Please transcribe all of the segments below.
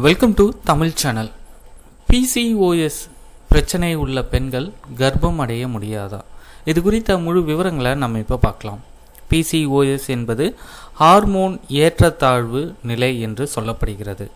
Welcome to Tamil channel PCOS பிரச்சனை உள்ள பெண்கள் கர்ப்பம் அடைய முடியாதா? இது குறித்த முழு விவரங்களை நம்ம இப்போ பார்க்கலாம். பிசிஓஎஸ் என்பது ஹார்மோன் ஏற்றத்தாழ்வு நிலை என்று சொல்லப்படுகிறது.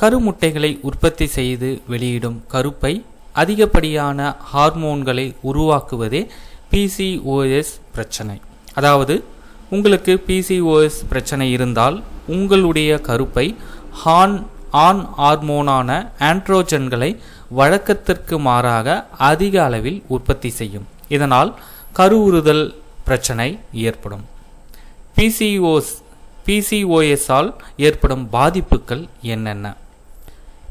கருமுட்டைகளை உற்பத்தி செய்து வெளியிடும் கருப்பை அதிகப்படியான ஹார்மோன்களை உருவாக்குவதே பிசிஓஎஸ் பிரச்சனை. அதாவது உங்களுக்கு பிசிஓஎஸ் பிரச்சனை இருந்தால் உங்களுடைய கருப்பை ஹான் ஆண் ஹார்மோனான ஆண்ட்ரோஜன்களை வழக்கத்திற்கு மாறாக அதிக அளவில் உற்பத்தி செய்யும். இதனால் கருவுறுதல் பிரச்சனை ஏற்படும். பிசிஓஸ் பிசிஓஎஸால் ஏற்படும் பாதிப்புகள் என்னென்ன?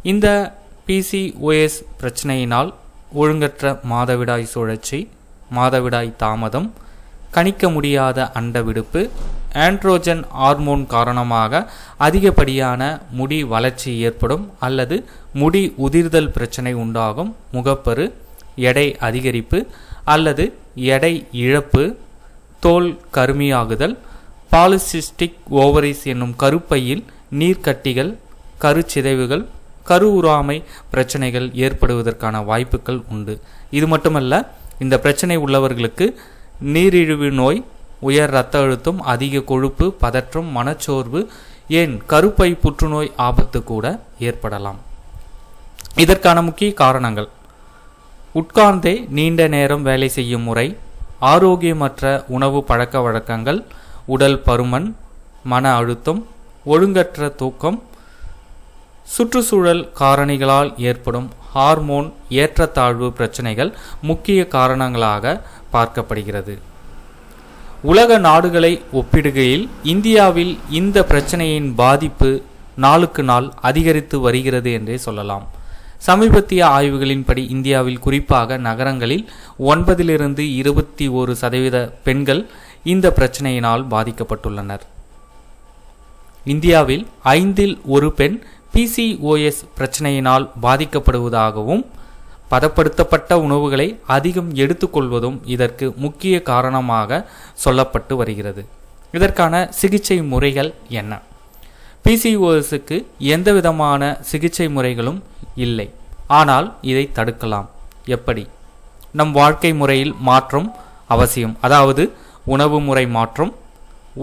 இந்த பிசிஓஎஸ் பிரச்சனையினால் ஒழுங்கற்ற மாதவிடாய் சுழற்சி மாதவிடாய் தாமதம் கணிக்க முடியாத அண்டவிடுப்பு ஆண்ட்ரோஜன் ஹார்மோன் காரணமாக அதிகப்படியான முடி வளர்ச்சி ஏற்படும் அல்லது முடி உதிர்தல் பிரச்சனை உண்டாகும் முகப்பரு எடை அதிகரிப்பு அல்லது எடை இழப்பு தோல் கருமியாகுதல் பாலிசிஸ்டிக் ஓவரிஸ் என்னும் கருப்பையில் நீர்க்கட்டிகள் கருச்சிதைவுகள் கருவுறாமை பிரச்சனைகள் ஏற்படுவதற்கான வாய்ப்புகள் உண்டு. இது மட்டுமல்ல இந்த பிரச்சனை உள்ளவர்களுக்கு நீரிழிவு நோய் உயர் இரத்த அழுத்தம் அதிக கொழுப்பு பதற்றம் மனச்சோர்வு ஏன் கருப்பை புற்றுநோய் ஆபத்து கூட ஏற்படலாம். இதற்கான முக்கிய காரணங்கள். உட்கார்ந்தே நீண்ட நேரம் வேலை செய்யும் முறை ஆரோக்கியமற்ற உணவு பழக்க வழக்கங்கள் உடல் பருமன் மன அழுத்தம் ஒழுங்கற்ற தூக்கம் சுற்றுச்சூழல் காரணிகளால் ஏற்படும் ஹார்மோன் ஏற்றத்தாழ்வு பிரச்சனைகள் முக்கிய காரணங்களாக பார்க்கப்படுகிறது. உலக நாடுகளை ஒப்பிடுகையில் இந்தியாவில் இந்த பிரச்சனையின் பாதிப்பு நாளுக்கு நாள் அதிகரித்து வருகிறது என்றே சொல்லலாம். சமீபத்திய ஆய்வுகளின்படி இந்தியாவில் குறிப்பாக நகரங்களில் ஒன்பதிலிருந்து இருபத்தி ஒரு சதவீத பெண்கள் இந்த பிரச்சனையினால் பாதிக்கப்பட்டுள்ளனர். இந்தியாவில் ஐந்தில் ஒரு பெண் பிசிஓஎஸ் பிரச்சனையினால் பாதிக்கப்படுவதாகவும் பதப்படுத்தப்பட்ட உணவுகளை அதிகம் எடுத்துக்கொள்வதும் இதற்கு முக்கிய காரணமாக சொல்லப்பட்டு வருகிறது. இதற்கான சிகிச்சை முறைகள் என்ன? பிசிஓஎஸுக்கு எந்த விதமான சிகிச்சை முறைகளும் இல்லை. ஆனால் இதை தடுக்கலாம். எப்படி? நம் வாழ்க்கை முறையில் மாற்றம் அவசியம். அதாவது உணவு முறை மாற்றம்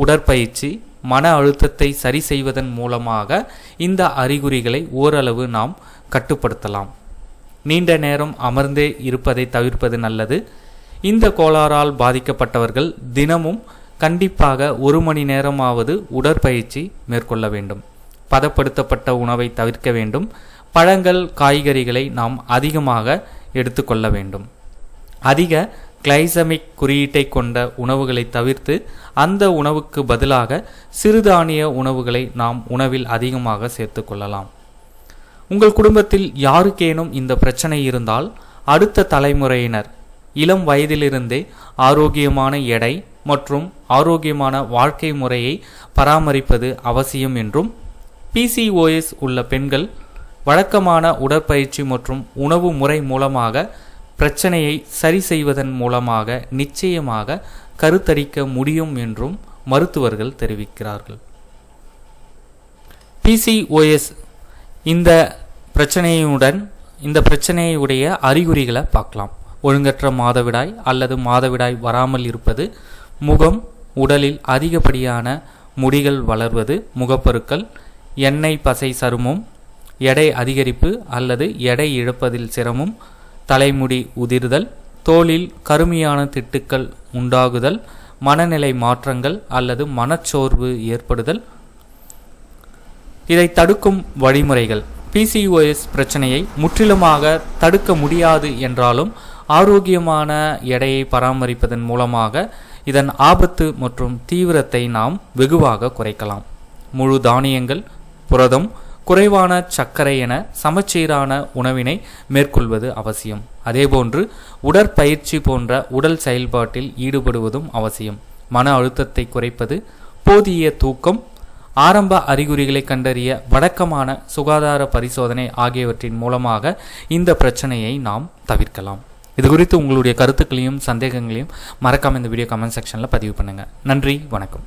உடற்பயிற்சி மன அழுத்தத்தை சரி செய்வதன் மூலமாக இந்த அறிகுறிகளை ஓரளவு நாம் கட்டுப்படுத்தலாம். நீண்ட நேரம் அமர்ந்தே இருப்பதை தவிர்ப்பது நல்லது. இந்த கோளாறால் பாதிக்கப்பட்டவர்கள் தினமும் கண்டிப்பாக ஒரு மணி நேரமாவது உடற்பயிற்சி மேற்கொள்ள வேண்டும். பதப்படுத்தப்பட்ட உணவை தவிர்க்க வேண்டும். பழங்கள் காய்கறிகளை நாம் அதிகமாக எடுத்துக்கொள்ள வேண்டும். அதிக கிளைசமிக் குறியீட்டை கொண்ட உணவுகளை தவிர்த்து அந்த உணவுக்கு பதிலாக சிறுதானிய உணவுகளை நாம் உணவில் அதிகமாக சேர்த்து கொள்ளலாம். உங்கள் குடும்பத்தில் யாருக்கேனும் இந்த பிரச்சனை இருந்தால் அடுத்த தலைமுறையினர் இளம் வயதிலிருந்தே ஆரோக்கியமான எடை மற்றும் ஆரோக்கியமான வாழ்க்கை முறையை பராமரிப்பது அவசியம் என்றும் பிசிஓஎஸ் உள்ள பெண்கள் வழக்கமான உடற்பயிற்சி மற்றும் உணவு முறை மூலமாக பிரச்சனையை சரி செய்வதன் மூலமாக நிச்சயமாக கருத்தரிக்க முடியும் என்றும் மருத்துவர்கள் தெரிவிக்கிறார்கள். பிசிஓஎஸ் இந்த பிரச்சனையுடன் இந்த பிரச்சனையுடைய அறிகுறிகளை பார்க்கலாம். ஒழுங்கற்ற மாதவிடாய் அல்லது மாதவிடாய் வராமல் இருப்பது முகம் உடலில் அதிகப்படியான முடிகள் வளர்வது முகப்பருக்கள் எண்ணெய் பசை சருமம் எடை அதிகரிப்பு அல்லது எடை இழப்பதில் சிரமம் தலைமுடி உதிர்தல் தோலில் கருமையான திட்டுக்கள் உண்டாகுதல் மனநிலை மாற்றங்கள் அல்லது மனச்சோர்வு ஏற்படுதல் இதை தடுக்கும் வழிமுறைகள். பிசிஓஎஸ் பிரச்சனையை முற்றிலுமாக தடுக்க முடியாது என்றாலும் ஆரோக்கியமான எடையை பராமரிப்பதன் மூலமாக இதன் ஆபத்து மற்றும் தீவிரத்தை நாம் வெகுவாக குறைக்கலாம். முழு தானியங்கள் புரதம் குறைவான சர்க்கரை என சமச்சீரான உணவினை மேற்கொள்வது அவசியம். அதேபோன்று உடற்பயிற்சி போன்ற உடல் செயல்பாட்டில் ஈடுபடுவதும் அவசியம். மன அழுத்தத்தை குறைப்பது போதிய தூக்கம் ஆரம்ப அறிகுறிகளை கண்டறிய வழக்கமான சுகாதார பரிசோதனை ஆகியவற்றின் மூலமாக இந்த பிரச்சனையை நாம் தவிர்க்கலாம். இது குறித்து உங்களுடைய கருத்துக்களையும் சந்தேகங்களையும் மறக்காம இந்த வீடியோ கமெண்ட் செக்ஷனில் பதிவு பண்ணுங்கள் நன்றி வணக்கம்.